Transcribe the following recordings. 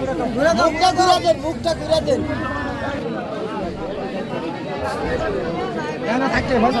মুখটা ঘুরে দেন মুখটা ঘুরে দেন থাকতে ভালো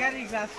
গাড়ি গ্লাস